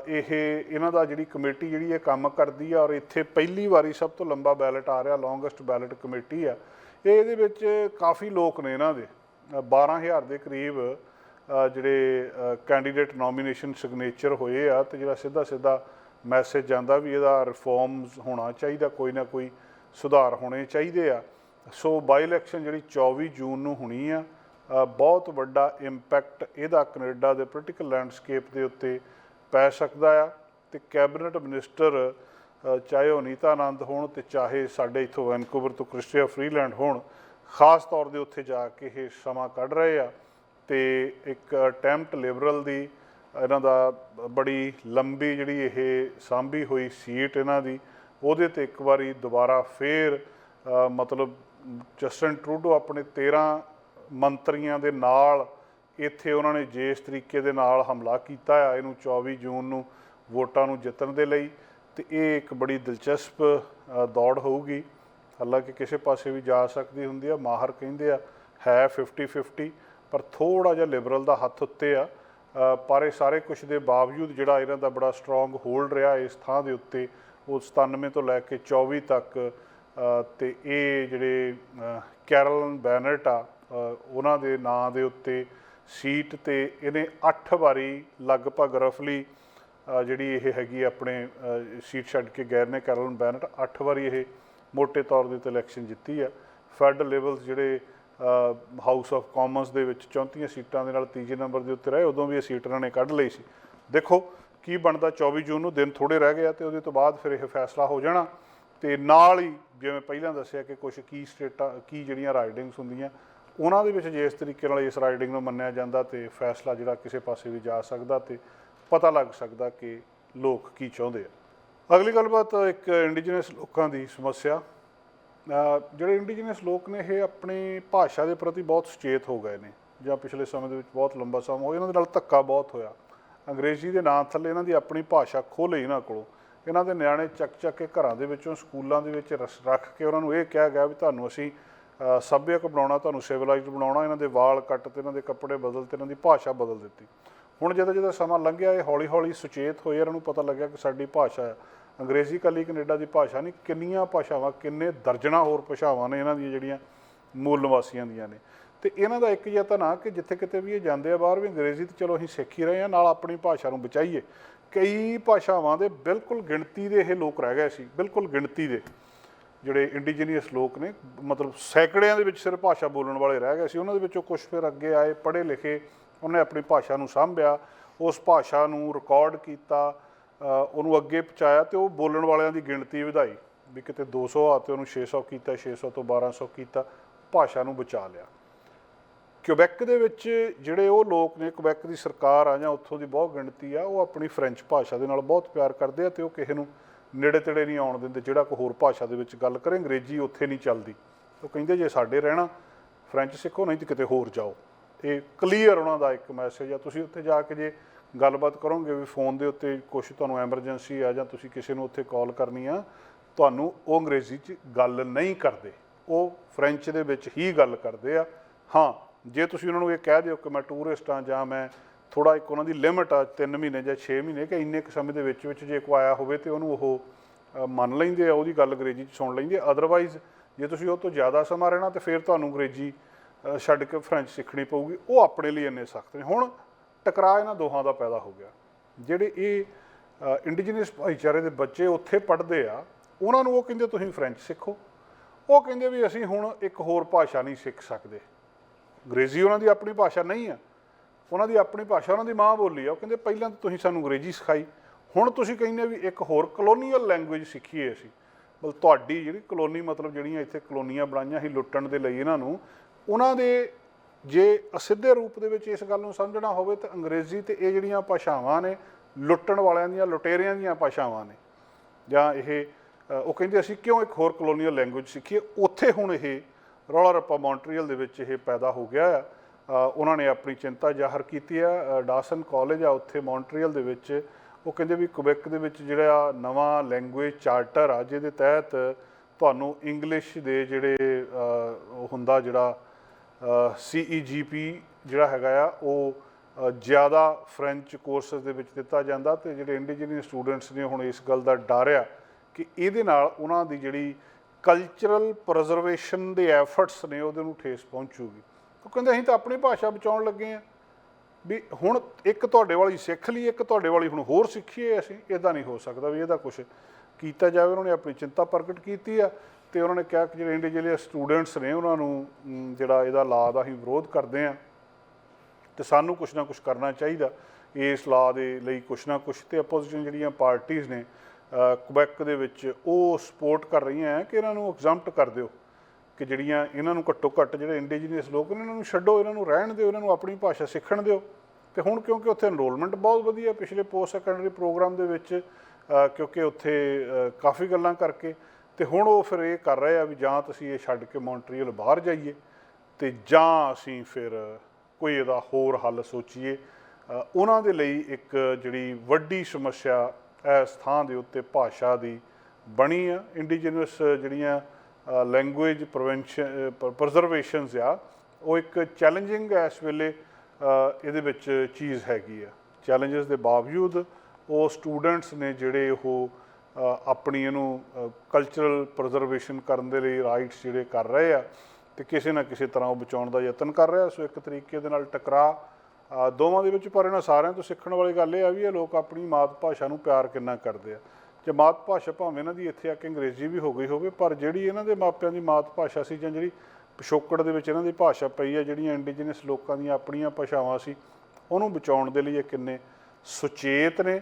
ਇਹ ਇਹਨਾਂ ਦਾ ਜਿਹੜੀ ਕਮੇਟੀ ਜਿਹੜੀ ਇਹ ਕੰਮ ਕਰਦੀ ਆ ਔਰ ਇੱਥੇ ਪਹਿਲੀ ਵਾਰੀ ਸਭ ਤੋਂ ਲੰਬਾ ਬੈਲਟ ਆ ਰਿਹਾ ਲੌਂਗੈਸਟ ਬੈਲਟ ਕਮੇਟੀ ਆ। ਇਹ ਇਹਦੇ ਵਿੱਚ ਕਾਫੀ ਲੋਕ ਨੇ ਇਹਨਾਂ ਦੇ। ਅ, 12000 ਦੇ ਕਰੀਬ ਜਿਹੜੇ ਕੈਂਡੀਡੇਟ ਨੋਮੀਨੇਸ਼ਨ ਸਿਗਨੇਚਰ ਹੋਏ ਆ ਤੇ ਜਿਹੜਾ ਸਿੱਧਾ ਸਿੱਧਾ ਮੈਸੇਜ ਜਾਂਦਾ ਵੀ ਇਹਦਾ ਰਿਫਾਰਮਸ ਹੋਣਾ ਚਾਹੀਦਾ, ਕੋਈ ਨਾ ਕੋਈ ਸੁਧਾਰ ਹੋਣੇ ਚਾਹੀਦੇ ਆ। ਸੋ ਬਾਈ ਇਲੈਕਸ਼ਨ ਜਿਹੜੀ 24 ਜੂਨ ਨੂੰ ਹੋਣੀ ਆ ਬਹੁਤ ਵੱਡਾ ਇੰਪੈਕਟ ਇਹਦਾ ਕੈਨੇਡਾ ਦੇ ਪੋਲੀਟੀਕਲ ਲੈਂਡਸਕੇਪ ਦੇ ਉੱਤੇ ਪੈ ਸਕਦਾ ਆ ਤੇ ਕੈਬਨਿਟ ਮਿਨਿਸਟਰ ਚਾਹੇ ਉਹ ਨੀਤਾ ਆਨੰਦ ਹੋਣ ਤੇ ਚਾਹੇ ਸਾਡੇ ਇਥੋਂ ਵੈਨਕੂਵਰ ਤੋਂ ਕ੍ਰਿਸਟੀਆ ਫਰੀਲੈਂਡ ਹੋਣ, ਖਾਸ ਤੌਰ ਦੇ ਉੱਥੇ ਜਾ ਕੇ ਇਹ ਸਮਾਂ ਕੱਢ ਰਹੇ ਆ। ਤੇ ਇੱਕ ਅਟੈਂਪਟ ਲਿਬਰਲ ਦੀ, ਇਹਨਾਂ ਦਾ ਬੜੀ ਲੰਬੀ ਜਿਹੜੀ ਇਹ ਸਾਂਭੀ ਹੋਈ ਸੀਟ ਇਹਨਾਂ ਦੀ, ਉਹਦੇ ਤੇ ਇੱਕ ਵਾਰੀ ਦੁਬਾਰਾ ਫੇਰ ਮਤਲਬ ਜਸਟਨ ਟਰੂਡੋ ਆਪਣੇ 13 ਮੰਤਰੀਆਂ ਦੇ ਨਾਲ ਇੱਥੇ ਉਹਨਾਂ ਨੇ ਜਿਸ ਤਰੀਕੇ ਦੇ ਨਾਲ ਹਮਲਾ ਕੀਤਾ ਆ, ਇਹਨੂੰ 24 ਜੂਨ ਨੂੰ ਵੋਟਾਂ ਨੂੰ ਜਿੱਤਣ ਦੇ ਲਈ, ਤੇ ਇਹ ਇੱਕ ਬੜੀ ਦਿਲਚਸਪ ਦੌੜ ਹੋਊਗੀ। ਹਾਲਾਂਕਿ ਕਿਸੇ ਪਾਸੇ ਵੀ ਜਾ ਸਕਦੀ ਹੁੰਦੀ ਆ, ਮਾਹਰ ਕਹਿੰਦੇ ਆ, ਹੈ 50 50 ਪਰ ਥੋੜਾ ਜਿਹਾ ਲਿਬਰਲ ਦਾ ਹੱਥ ਉੱਤੇ ਆ। ਪਰ ਇਹ ਸਾਰੇ ਕੁਝ ਦੇ ਬਾਵਜੂਦ ਜਿਹੜਾ ਇਹਨਾਂ ਦਾ ਬੜਾ ਸਟਰੋਂਗ ਹੋਲਡ ਰਿਹਾ ਇਸ ਥਾਂ ਦੇ ਉੱਤੇ ਉਹ 97 ਤੋਂ ਲੈ ਕੇ 24 ਤੱਕ ਅ, ਤੇ ਇਹ ਜਿਹੜੇ ਕੈਰਲਨ ਬੈਨਰਟ ਆ ਉਹਨਾਂ ਦੇ ਨਾਂ ਦੇ ਉੱਤੇ ਸੀਟ ਤੇ ਇਹਨੇ 8 ਵਾਰੀ ਲਗਭਗ ਰਫਲੀ ਜਿਹੜੀ ਇਹ ਹੈਗੀ ਆਪਣੇ ਸੀਟ ਛੱਡ ਕੇ ਗਏ ਨੇ ਕੈਰਲਨ ਬੈਨਟ 8 ਵਾਰੀ ਇਹ ਮੋٹے ਤੌਰ ਦੇ ਉੱਤੇ ਇਲੈਕਸ਼ਨ ਜਿੱਤੀ ਆ। ਫੈਡਰਲ ਲੈਵਲਸ ਜਿਹੜੇ ਹਾਊਸ ਆਫ ਕਾਮਨਸ ਦੇ ਵਿੱਚ 34 ਸੀਟਾਂ ਦੇ ਨਾਲ ਤੀਜੇ ਨੰਬਰ ਦੇ ਉੱਤੇ ਰਹੇ, ਉਦੋਂ ਵੀ ਇਹ ਸੀਟ ਇਹਨਾਂ ਨੇ ਕੱਢ ਲਈ ਸੀ। ਦੇਖੋ, ਕੀ ਬਣਦਾ 24 ਜੂਨ ਨੂੰ ਦਿਨ ਥੋੜੇ ਰਹਿ ਗਏ ਆ ਤੇ ਉਹਦੇ ਤੋਂ ਬਾਅਦ ਫਿਰ ਇਹ ਫੈਸਲਾ ਹੋ ਜਾਣਾ। ਤੇ ਨਾਲ ਹੀ ਜਿਵੇਂ ਪਹਿਲਾਂ ਦੱਸਿਆ ਕਿ ਕੁਝ ਕੀ ਸਟੇਟਾਂ, ਕੀ ਜਿਹੜੀਆਂ ਰਾਈਡਿੰਗਸ ਹੁੰਦੀਆਂ, ਉਹਨਾਂ ਦੇ ਵਿੱਚ ਜੇ ਇਸ ਤਰੀਕੇ ਨਾਲ ਇਸ ਰਾਈਡਿੰਗ ਨੂੰ ਮੰਨਿਆ ਜਾਂਦਾ ਤੇ ਫੈਸਲਾ ਜਿਹੜਾ ਕਿਸੇ ਪਾਸੇ ਵੀ ਜਾ ਸਕਦਾ ਤੇ ਪਤਾ ਲੱਗ ਸਕਦਾ ਕਿ ਲੋਕ ਕੀ ਚਾਹੁੰਦੇ ਆ। ਅਗਲੀ ਗੱਲਬਾਤ ਇੱਕ ਇੰਡੀਜੀਨਸ ਲੋਕਾਂ ਦੀ ਸਮੱਸਿਆ ਜਿਹੜੇ ਇੰਡੀਜੀਨਸ ਲੋਕ ਨੇ, ਇਹ ਆਪਣੀ ਭਾਸ਼ਾ ਦੇ ਪ੍ਰਤੀ ਬਹੁਤ ਸੁਚੇਤ ਹੋ ਗਏ ਨੇ ਜਾਂ ਪਿਛਲੇ ਸਮੇਂ ਦੇ ਵਿੱਚ ਬਹੁਤ ਲੰਬਾ ਸਮਾਂ ਹੋਇਆ ਇਹਨਾਂ ਦੇ ਨਾਲ ਧੱਕਾ ਬਹੁਤ ਹੋਇਆ। ਅੰਗਰੇਜ਼ੀ ਦੇ ਨਾਂ ਥੱਲੇ ਇਹਨਾਂ ਦੀ ਆਪਣੀ ਭਾਸ਼ਾ ਖੋਹ ਲਈ ਇਹਨਾਂ ਕੋਲੋਂ। ਇਹਨਾਂ ਦੇ ਨਿਆਣੇ ਚੱਕ ਚੱਕ ਕੇ ਘਰਾਂ ਦੇ ਵਿੱਚੋਂ, ਸਕੂਲਾਂ ਦੇ ਵਿੱਚ ਰਸ- ਰੱਖ ਕੇ ਉਹਨਾਂ ਨੂੰ ਇਹ ਕਿਹਾ ਗਿਆ ਵੀ ਤੁਹਾਨੂੰ ਅਸੀਂ ਸੱਭਿਅਕ ਬਣਾਉਣਾ, ਤੁਹਾਨੂੰ ਸਿਵਲਾਈਜ਼ਡ ਬਣਾਉਣਾ, ਇਹਨਾਂ ਦੇ ਵਾਲ ਕੱਟ ਤੇ, ਇਹਨਾਂ ਦੇ ਕੱਪੜੇ ਬਦਲ ਤੇ, ਇਹਨਾਂ ਦੀ ਭਾਸ਼ਾ ਬਦਲ ਦਿੱਤੀ। ਹੁਣ ਜਦੋਂ ਜਦੋਂ ਸਮਾਂ ਲੰਘਿਆ, ਇਹ ਹੌਲੀ ਹੌਲੀ ਸੁਚੇਤ ਹੋਏ। ਇਹਨਾਂ ਨੂੰ ਪਤਾ ਲੱਗਿਆ ਕਿ ਸਾਡੀ ਭਾਸ਼ਾ ਅੰਗਰੇਜ਼ੀ ਕੱਲੀ ਕੈਨੇਡਾ ਦੀ ਭਾਸ਼ਾ ਨਹੀਂ, ਕਿੰਨੀਆਂ ਭਾਸ਼ਾਵਾਂ, ਕਿੰਨੇ ਦਰਜਣਾ ਹੋਰ ਭਾਸ਼ਾਵਾਂ ਨੇ ਇਹਨਾਂ ਦੀਆਂ ਜਿਹੜੀਆਂ ਮੂਲ ਨਿਵਾਸੀਆਂ ਦੀਆਂ ਨੇ। ਤੇ ਇਹਨਾਂ ਦਾ ਇੱਕ ਯਤਨ ਆ ਕਿ ਜਿੱਥੇ ਕਿਤੇ ਵੀ ਇਹ ਜਾਂਦੇ ਆ ਬਾਹਰ ਵੀ ਅੰਗਰੇਜ਼ੀ ਤੇ ਚਲੋ ਅਸੀਂ ਸਿੱਖ ਹੀ ਰਹੇ ਆ ਨਾਲ ਆਪਣੀ ਭਾਸ਼ਾ ਨੂੰ ਬਚਾਈਏ। ਕਈ ਭਾਸ਼ਾਵਾਂ ਦੇ ਬਿਲਕੁਲ ਗਿਣਤੀ ਦੇ ਇਹ ਲੋਕ ਰਹਿ ਗਏ ਸੀ, ਬਿਲਕੁਲ ਗਿਣਤੀ ਦੇ ਜਿਹੜੇ ਇੰਡੀਜੀਨੀਅਸ ਲੋਕ ਨੇ, ਮਤਲਬ ਸੈਂਕੜਿਆਂ ਦੇ ਵਿੱਚ ਸਿਰਫ ਭਾਸ਼ਾ ਬੋਲਣ ਵਾਲੇ ਰਹਿ ਗਏ ਸੀ, ਉਹਨਾਂ ਦੇ ਵਿੱਚੋਂ ਕੁਝ ਫਿਰ ਅੱਗੇ ਆਏ, ਪੜ੍ਹੇ ਲਿਖੇ, ਉਹਨੇ ਆਪਣੀ ਭਾਸ਼ਾ ਨੂੰ ਸਾਂਭਿਆ, ਉਸ ਭਾਸ਼ਾ ਨੂੰ ਰਿਕਾਰਡ ਕੀਤਾ ਉਹਨੂੰ ਅੱਗੇ ਪਹੁੰਚਾਇਆ ਤੇ ਉਹ ਬੋਲਣ ਵਾਲਿਆਂ ਦੀ ਗਿਣਤੀ ਵਧਾਈ ਵੀ ਕਿਤੇ 200 ਆ ਤੇ ਉਹਨੂੰ 600 ਕੀਤਾ 600 ਤੋਂ 1200 ਕੀਤਾ, ਭਾਸ਼ਾ ਨੂੰ ਬਚਾ ਲਿਆ। ਕਿਊਬੈਕ ਦੇ ਵਿੱਚ ਜਿਹੜੇ ਉਹ ਲੋਕ ਨੇ ਕਿਊਬੈਕ ਦੀ ਸਰਕਾਰ ਆ ਜਾਂ ਉੱਥੋਂ ਦੀ ਬਹੁਤ ਗਿਣਤੀ ਆ, ਉਹ ਆਪਣੀ ਫ੍ਰੈਂਚ ਭਾਸ਼ਾ ਦੇ ਨਾਲ ਬਹੁਤ ਪਿਆਰ ਕਰਦੇ ਆ ਤੇ ਉਹ ਕਿਸੇ ਨੂੰ ਨੇੜੇ ਤੇੜੇ ਨਹੀਂ ਆਉਣ ਦਿੰਦੇ। ਜਿਹੜਾ ਕੋਈ ਹੋਰ ਭਾਸ਼ਾ ਦੇ ਵਿੱਚ ਗੱਲ ਕਰੇ, ਅੰਗਰੇਜ਼ੀ ਉੱਥੇ ਨਹੀਂ ਚੱਲਦੀ। ਉਹ ਕਹਿੰਦੇ, ਜੇ ਸਾਡੇ ਰਹਿਣਾ ਫ੍ਰੈਂਚ ਸਿੱਖੋ, ਨਹੀਂ ਤੇ ਕਿਤੇ ਹੋਰ ਜਾਓ। ਇਹ ਕਲੀਅਰ ਉਹਨਾਂ ਦਾ ਇੱਕ ਮੈਸੇਜ ਆ। ਤੁਸੀਂ ਉੱਥੇ ਜਾ ਕੇ ਜੇ ਗੱਲਬਾਤ ਕਰੋਗੇ ਵੀ ਫੋਨ ਦੇ ਉੱਤੇ ਕੁਝ ਤੁਹਾਨੂੰ ਐਮਰਜੈਂਸੀ ਆ ਜਾਂ ਤੁਸੀਂ ਕਿਸੇ ਨੂੰ ਉੱਥੇ ਕਾਲ ਕਰਨੀ ਆ, ਤੁਹਾਨੂੰ ਉਹ ਅੰਗਰੇਜ਼ੀ 'ਚ ਗੱਲ ਨਹੀਂ ਕਰਦੇ। ਉਹ ਫ੍ਰੈਂਚ ਦੇ ਵਿੱਚ ਹੀ ਗੱਲ ਕਰਦੇ ਆ। ਹਾਂ, ਜੇ ਤੁਸੀਂ ਉਹਨਾਂ ਨੂੰ ਇਹ ਕਹਿ ਦਿਓ ਕਿ ਮੈਂ ਟੂਰਿਸਟ ਆ ਜਾਂ ਮੈਂ ਥੋੜਾ ਇੱਕ ਉਹਨਾਂ ਦੀ ਲਿਮਟ ਆ 3 ਮਹੀਨੇ ਜਾਂ 6 ਮਹੀਨੇ, ਕਿ ਇੰਨੇ ਕੁ ਸਮੇਂ ਦੇ ਵਿੱਚ ਵਿੱਚ ਜੇ ਕੋਈ ਆਇਆ ਹੋਵੇ ਤੇ ਉਹਨੂੰ ਉਹ ਮੰਨ ਲੈਂਦੇ ਆ, ਉਹਦੀ ਗੱਲ ਅੰਗਰੇਜ਼ੀ 'ਚ ਸੁਣ ਲੈਂਦੇ ਆ। ਅਦਰਵਾਈਜ਼ ਜੇ ਤੁਸੀਂ ਉਹ ਤੋਂ ਜ਼ਿਆਦਾ ਸਮਾਂ ਰਹਿਣਾ ਤੇ ਫਿਰ ਤੁਹਾਨੂੰ ਅੰਗਰੇਜ਼ੀ ਛੱਡ ਕੇ ਫ੍ਰੈਂਚ ਸਿੱਖਣੀ ਪਊਗੀ। ਉਹ ਆਪਣੇ ਲਈ ਇੰਨੇ ਸਖਤ ਨੇ। ਹੁਣ ਟਕਰਾਅ ਇਹਨਾਂ ਦੋਹਾਂ ਦਾ ਪੈਦਾ ਹੋ ਗਿਆ। ਜਿਹੜੇ ਇਹ ਇੰਡੀਜੀਨਸ ਭਾਈਚਾਰੇ ਦੇ ਬੱਚੇ ਉੱਥੇ ਪੜ੍ਹਦੇ ਆ, ਉਹਨਾਂ ਨੂੰ ਉਹ ਕਹਿੰਦੇ ਤੁਸੀਂ ਫ੍ਰੈਂਚ ਸਿੱਖੋ। ਉਹ ਕਹਿੰਦੇ ਵੀ ਅਸੀਂ ਹੁਣ ਇੱਕ ਹੋਰ ਭਾਸ਼ਾ ਨਹੀਂ ਸਿੱਖ ਸਕਦੇ। ਅੰਗਰੇਜ਼ੀ ਉਹਨਾਂ ਦੀ ਆਪਣੀ ਭਾਸ਼ਾ ਨਹੀਂ ਆ। ਉਹਨਾਂ ਦੀ ਆਪਣੀ ਭਾਸ਼ਾ, ਉਹਨਾਂ ਦੀ ਮਾਂ ਬੋਲੀ ਆ। ਉਹ ਕਹਿੰਦੇ ਪਹਿਲਾਂ ਤਾਂ ਤੁਸੀਂ ਸਾਨੂੰ ਅੰਗਰੇਜ਼ੀ ਸਿਖਾਈ। ਹੁਣ ਤੁਸੀਂ ਕਹਿੰਦੇ ਵੀ ਇੱਕ ਹੋਰ ਕਲੋਨੀਅਲ ਲੈਂਗੁਏਜ ਸਿੱਖੀਏ ਅਸੀਂ। ਮਤਲਬ ਤੁਹਾਡੀ ਜਿਹੜੀ ਕਲੋਨੀ ਮਤਲਬ ਜਿਹੜੀਆਂ ਇੱਥੇ ਕਲੋਨੀਆਂ ਬਣਾਈਆਂ ਸੀ ਲੁੱਟਣ ਦੇ ਲਈ ਇਹਨਾਂ ਨੂੰ, ਉਹਨਾਂ ਦੇ ਜੇ ਅਸਿੱਧੇ ਰੂਪ ਦੇ ਵਿੱਚ ਇਸ ਗੱਲ ਨੂੰ ਸਮਝਣਾ ਹੋਵੇ ਤਾਂ ਅੰਗਰੇਜ਼ੀ ਤੇ ਇਹ ਜਿਹੜੀਆਂ ਭਾਸ਼ਾਵਾਂ ਨੇ, ਲੁੱਟਣ ਵਾਲਿਆਂ ਦੀਆਂ, ਲੁਟੇਰਿਆਂ ਦੀਆਂ ਭਾਸ਼ਾਵਾਂ ਨੇ। ਜਾਂ ਇਹ ਉਹ ਕਹਿੰਦੇ ਅਸੀਂ ਕਿਉਂ ਇੱਕ ਹੋਰ ਕਲੋਨੀਅਲ ਲੈਂਗੁਏਜ ਸਿੱਖੀਏ? ਉੱਥੇ ਹੁਣ ਇਹ ਰੌਲਾ ਰੱਪਾ ਮੌਂਟਰੀਅਲ ਦੇ ਵਿੱਚ ਇਹ ਪੈਦਾ ਹੋ ਗਿਆ ਆ। ਉਹਨਾਂ ਨੇ ਆਪਣੀ ਚਿੰਤਾ ਜ਼ਾਹਰ ਕੀਤੀ ਆ। ਡਾਸਨ ਕਾਲਜ ਆ ਉੱਥੇ ਮੌਂਟਰੀਅਲ ਦੇ ਵਿੱਚ। ਉਹ ਕਹਿੰਦੇ ਵੀ ਕੁਬੈਕ ਦੇ ਵਿੱਚ ਜਿਹੜਾ ਨਵਾਂ ਲੈਂਗੁਏਜ ਚਾਰਟਰ ਆ, ਜਿਹਦੇ ਤਹਿਤ ਤੁਹਾਨੂੰ ਇੰਗਲਿਸ਼ ਦੇ ਜਿਹੜੇ ਹੁੰਦਾ ਜਿਹੜਾ ਸੀਈਜੀਪੀ ਜਿਹੜਾ ਹੈਗਾ ਆ, ਉਹ ਜ਼ਿਆਦਾ ਫ੍ਰੈਂਚ ਕੋਰਸਸ ਦੇ ਵਿੱਚ ਦਿੱਤਾ ਜਾਂਦਾ ਤੇ ਜਿਹੜੇ ਇੰਡੀਜੀਨਸ ਸਟੂਡੈਂਟਸ ਨੇ ਹੁਣ ਇਸ ਗੱਲ ਦਾ ਡਰ ਆ ਕਿ ਇਹਦੇ ਨਾਲ ਉਹਨਾਂ ਦੀ ਜਿਹੜੀ ਕਲਚਰਲ ਪ੍ਰਜ਼ਰਵੇਸ਼ਨ ਦੇ ਐਫਰਟਸ ਨੇ ਉਹਦੇ ਨੂੰ ਠੇਸ ਪਹੁੰਚੂਗੀ। ਉਹ ਕਹਿੰਦੇ ਅਸੀਂ ਤਾਂ ਆਪਣੀ ਭਾਸ਼ਾ ਬਚਾਉਣ ਲੱਗੇ ਆ। ਵੀ ਹੁਣ ਇੱਕ ਤੁਹਾਡੇ ਵਾਲੀ ਸਿੱਖ ਲਈ, ਇੱਕ ਤੁਹਾਡੇ ਵਾਲੀ ਹੁਣ ਹੋਰ ਸਿੱਖੀਏ ਅਸੀਂ ਇਦਾਂ ਨਹੀਂ ਹੋ ਸਕਦਾ ਵੀ ਇਹਦਾ ਕੁਝ ਕੀਤਾ ਜਾਵੇ, ਉਹਨਾਂ ਨੇ ਆਪਣੀ ਚਿੰਤਾ ਪ੍ਰਗਟ ਕੀਤੀ ਆ। ਤੇ ਉਹਨਾਂ ਨੇ ਕਿਹਾ ਕਿ ਜਿਹੜੇ ਇੰਡੀਵਿਜੂਅਲ ਸਟੂਡੈਂਟਸ ਨੇ ਉਹਨਾਂ ਨੂੰ ਜਿਹੜਾ ਇਹਦਾ ਲਾਅ ਦਾ ਅਸੀਂ ਵਿਰੋਧ ਕਰਦੇ ਆ ਤੇ ਸਾਨੂੰ ਕੁਝ ਨਾ ਕੁਝ ਕਰਨਾ ਚਾਹੀਦਾ। ਇਸ ਲਾਅ ਦੇ ਲਈ ਕੁਝ ਨਾ ਕੁਝ ਤੇ ਆਪੋਜੀਸ਼ਨ ਜਿਹੜੀਆਂ ਪਾਰਟੀਆਂ ਨੇ ਅ, ਕੁਬੈਕ ਦੇ ਵਿੱਚ ਉਹ ਸਪੋਰਟ ਕਰ ਰਹੀਆਂ ਹੈ ਕਿ ਇਹਨਾਂ ਨੂੰ ਐਗਜ਼ੈਂਪਟ ਕਰ ਦਿਓ। ਕਿ ਜਿਹੜੀਆਂ ਇਹਨਾਂ ਨੂੰ ਘੱਟੋ ਘੱਟ ਜਿਹੜੇ ਇੰਡੀਜੀਨਸ ਲੋਕ ਨੇ ਇਹਨਾਂ ਨੂੰ ਛੱਡੋ ਇਹਨਾਂ ਨੂੰ ਰਹਿਣ ਦਿਓ ਇਹਨਾਂ ਨੂੰ ਆਪਣੀ ਭਾਸ਼ਾ ਸਿੱਖਣ ਦਿਓ। ਤੇ ਹੁਣ ਕਿਉਂਕਿ ਉੱਥੇ ਐਨਰੋਲਮੈਂਟ ਬਹੁਤ ਵਧੀਆ ਪਿਛਲੇ ਪੋਸਟ ਸੈਕੰਡਰੀ ਪ੍ਰੋਗਰਾਮ ਦੇ ਵਿੱਚ ਕਿਉਂਕਿ ਉੱਥੇ ਕਾਫੀ ਗੱਲਾਂ ਕਰਕੇ ਤੇ ਹੁਣ ਉਹ ਫਿਰ ਇਹ ਕਰ ਰਹੇ ਆ ਵੀ ਜਾਂ ਤੁਸੀਂ ਇਹ ਛੱਡ ਕੇ ਮੌਂਟਰੀਅਲ ਬਾਹਰ ਜਾਈਏ ਤੇ ਜਾਂ ਅਸੀਂ ਫਿਰ ਕੋਈ ਇਹਦਾ ਹੋਰ ਹੱਲ ਸੋਚੀਏ। ਉਹਨਾਂ ਦੇ ਲਈ ਇੱਕ ਜਿਹੜੀ ਵੱਡੀ ਸਮੱਸਿਆ ਇਸ ਥਾਂ ਦੇ ਉੱਤੇ ਭਾਸ਼ਾ ਦੀ ਬਣੀ ਆ। ਇੰਡੀਜੀਨਸ ਜਿਹੜੀਆਂ ਲੈਂਗੁਏਜ ਪ੍ਰੀਵੈਂਸ਼ਨ ਪ੍ਰਜ਼ਰਵੇਸ਼ਨਸ ਆ, ਉਹ ਇੱਕ ਚੈਲੰਜਿੰਗ ਇਸ ਵੇਲੇ ਇਹਦੇ ਵਿੱਚ ਚੀਜ਼ ਹੈਗੀ ਆ। ਚੈਲੰਜਸ ਦੇ ਬਾਵਜੂਦ ਉਹ ਸਟੂਡੈਂਟਸ ਨੇ ਜਿਹੜੇ ਉਹ ਆਪਣੀ ਇਹਨੂੰ ਕਲਚਰਲ ਪ੍ਰਜ਼ਰਵੇਸ਼ਨ ਕਰਨ ਦੇ ਲਈ ਰਾਈਟਸ ਜਿਹੜੇ ਕਰ ਰਹੇ ਆ ਤੇ ਕਿਸੇ ਨਾ ਕਿਸੇ ਤਰ੍ਹਾਂ ਉਹ ਬਚਾਉਣ ਦਾ ਯਤਨ ਕਰ ਰਿਹਾ। ਸੋ ਇੱਕ ਤਰੀਕੇ ਦੇ ਨਾਲ ਟਕਰਾ ਦੋਵਾਂ ਦੇ ਵਿੱਚ ਪਰ ਇਹਨਾਂ ਸਾਰਿਆਂ ਤੋਂ ਸਿੱਖਣ ਵਾਲੀ ਗੱਲ ਇਹ ਆ ਵੀ ਇਹ ਲੋਕ ਆਪਣੀ ਮਾਤ ਭਾਸ਼ਾ ਨੂੰ ਪਿਆਰ ਕਿੰਨਾ ਕਰਦੇ ਆ। ਜੇ ਮਾਤ ਭਾਸ਼ਾ ਭਾਵੇਂ ਇਹਨਾਂ ਦੀ ਇੱਥੇ ਆ ਕੇ ਅੰਗਰੇਜ਼ੀ ਵੀ ਹੋ ਗਈ ਹੋਵੇ, ਪਰ ਜਿਹੜੀ ਇਹਨਾਂ ਦੇ ਮਾਪਿਆਂ ਦੀ ਮਾਤ ਭਾਸ਼ਾ ਸੀ ਜਾਂ ਜਿਹੜੀ ਪਿਛੋਕੜ ਦੇ ਵਿੱਚ ਇਹਨਾਂ ਦੀ ਭਾਸ਼ਾ ਪਈ ਆ, ਜਿਹੜੀਆਂ ਇੰਡੀਜੀਨਸ ਲੋਕਾਂ ਦੀਆਂ ਆਪਣੀਆਂ ਭਾਸ਼ਾਵਾਂ ਸੀ, ਉਹਨੂੰ ਬਚਾਉਣ ਦੇ ਲਈ ਇਹ ਕਿੰਨੇ ਸੁਚੇਤ ਨੇ।